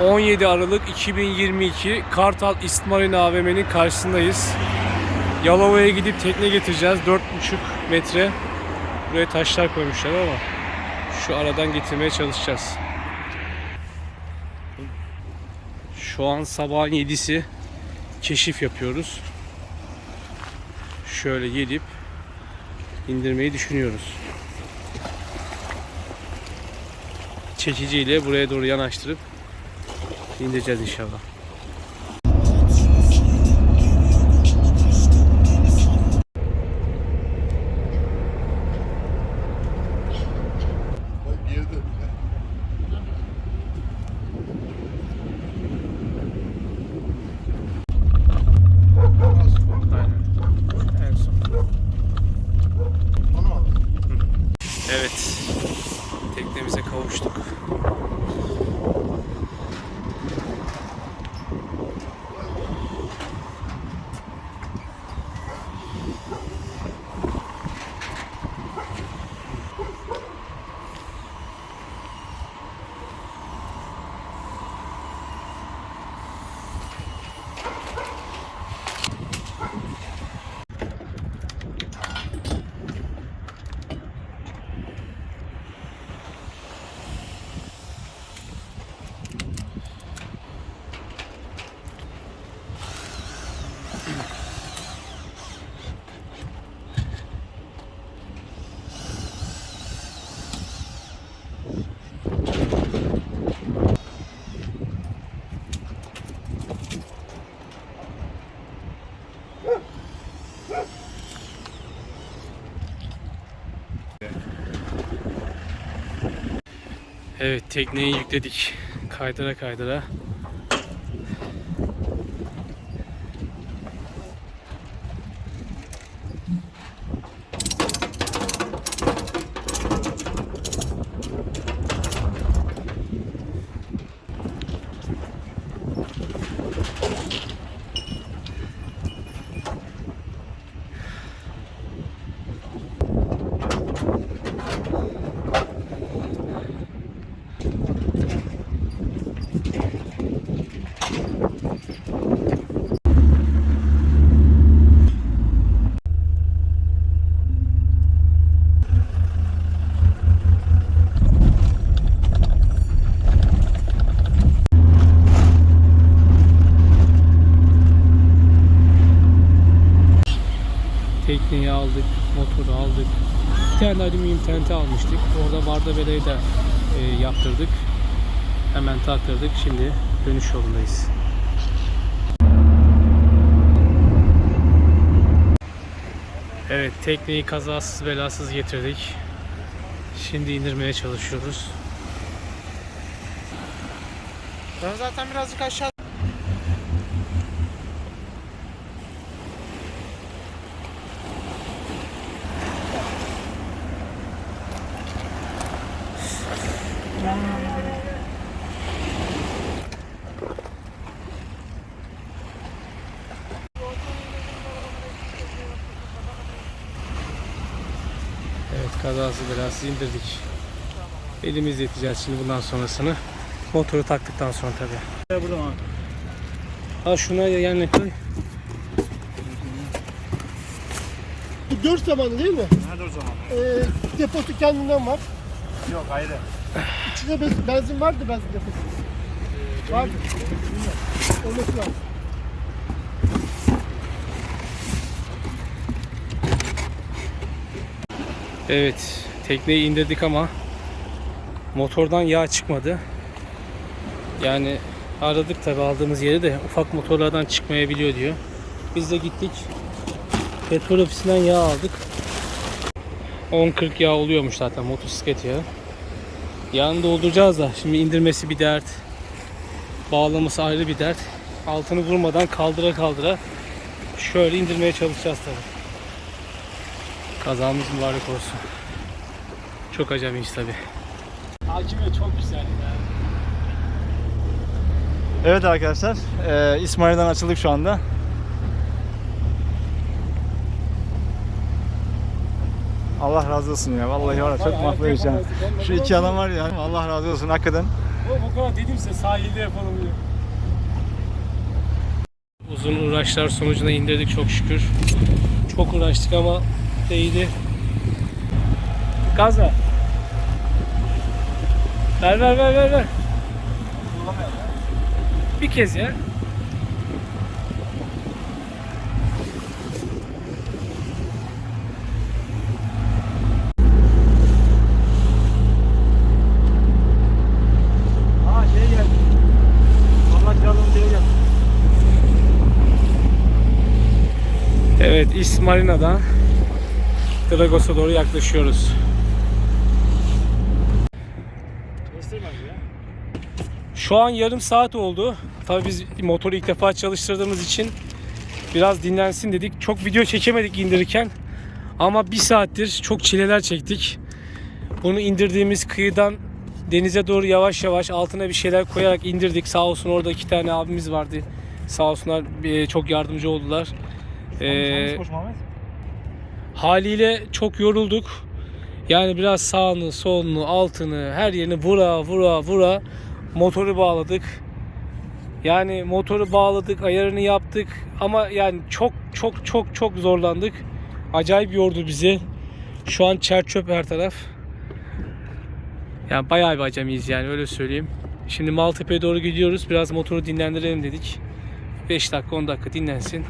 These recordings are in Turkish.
17 Aralık 2022 Kartal İstmarin AVM'nin karşısındayız. Yalova'ya gidip tekne getireceğiz. 4,5 metre. Buraya taşlar koymuşlar ama şu aradan getirmeye çalışacağız. Şu an sabahın 7'si keşif yapıyoruz. Şöyle gelip indirmeyi düşünüyoruz. Çekiciyle buraya doğru yanaştırıp indireceğiz inşallah. Evet tekneyi yükledik. Kaydıra kaydıra. Tekneyi aldık, motoru aldık. Bir de tente almıştık. Orada vardavelayı da e, yaptırdık. Hemen taktırdık. Şimdi dönüş yolundayız. Evet tekneyi kazasız belasız getirdik. Şimdi indirmeye çalışıyoruz. Ben zaten birazcık aşağı Evet kazasız belasız indirdik. Elimizle yeteceğiz şimdi bundan sonrasını. Motoru taktıktan sonra tabii. burada mı? Al şuna yanına koy. Bu dört zamanı değil mi? Nerede o zaman? Ee, deposu kendinden var. Yok ayrı. İçinde benzin, benzin vardı benzin deposu. Vardı. Olması lazım. Evet tekneyi indirdik ama motordan yağ çıkmadı. Yani aradık tabi aldığımız yeri de ufak motorlardan çıkmayabiliyor diyor. Biz de gittik petrol ofisinden yağ aldık. 10-40 yağ oluyormuş zaten motosiklet yağı. Yağını dolduracağız da şimdi indirmesi bir dert. Bağlaması ayrı bir dert. Altını vurmadan kaldıra kaldıra şöyle indirmeye çalışacağız tabi. Kazamız mübarek olsun. Çok acemiyiz tabi. Hakime çok güzel. Evet arkadaşlar. E, İsmail'den açıldık şu anda. Allah razı olsun ya. Vallahi var ya çok ya. Şu iki adam var ya. Allah razı olsun hakikaten. Oğlum o kadar dedim size sahilde yapalım diye. Uzun uğraşlar sonucunda indirdik çok şükür. Çok uğraştık ama değdi. Gaz ver. Ver ver ver ver ver. Bir kez ya. Aa şey geldi. Allah canım şey geldi. Evet İst Marina'dan Dragos'a doğru yaklaşıyoruz. Şu an yarım saat oldu. Tabii biz motoru ilk defa çalıştırdığımız için biraz dinlensin dedik. Çok video çekemedik indirirken. Ama bir saattir çok çileler çektik. Bunu indirdiğimiz kıyıdan denize doğru yavaş yavaş altına bir şeyler koyarak indirdik. Sağ olsun orada iki tane abimiz vardı. Sağ olsunlar e, çok yardımcı oldular. Ee, haliyle çok yorulduk. Yani biraz sağını, solunu, altını, her yerini vura vura vura motoru bağladık. Yani motoru bağladık, ayarını yaptık ama yani çok çok çok çok zorlandık. Acayip yordu bizi. Şu an çer çöp her taraf. Yani bayağı bir acemiyiz yani öyle söyleyeyim. Şimdi Maltepe'ye doğru gidiyoruz. Biraz motoru dinlendirelim dedik. 5 dakika 10 dakika dinlensin.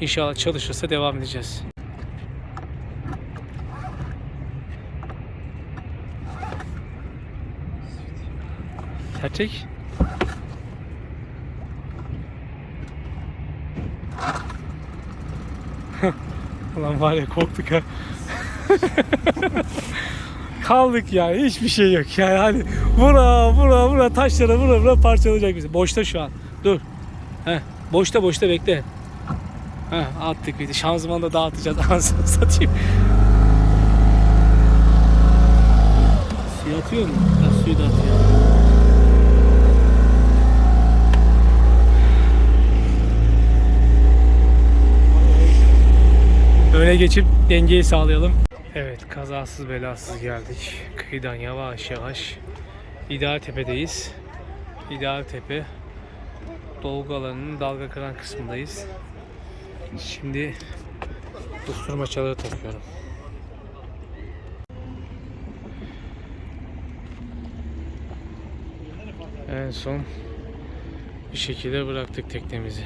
İnşallah çalışırsa devam edeceğiz. Gerçek. Ulan var ya korktuk ha. Kaldık ya hiçbir şey yok yani hani vura vura vura taşlara vura vura parçalayacak bizi. Boşta şu an. Dur. Heh, boşta boşta bekle. Heh, attık bir de şanzımanı da dağıtacağız anasını satayım. Suyu atıyor mu? Ha, suyu da atıyor. Öne geçip dengeyi sağlayalım. Evet kazasız belasız geldik. Kıyıdan yavaş yavaş İdeal Tepe'deyiz. İdeal Tepe dolgu dalga kıran kısmındayız. Şimdi usturmaçaları takıyorum. En son bir şekilde bıraktık teknemizi.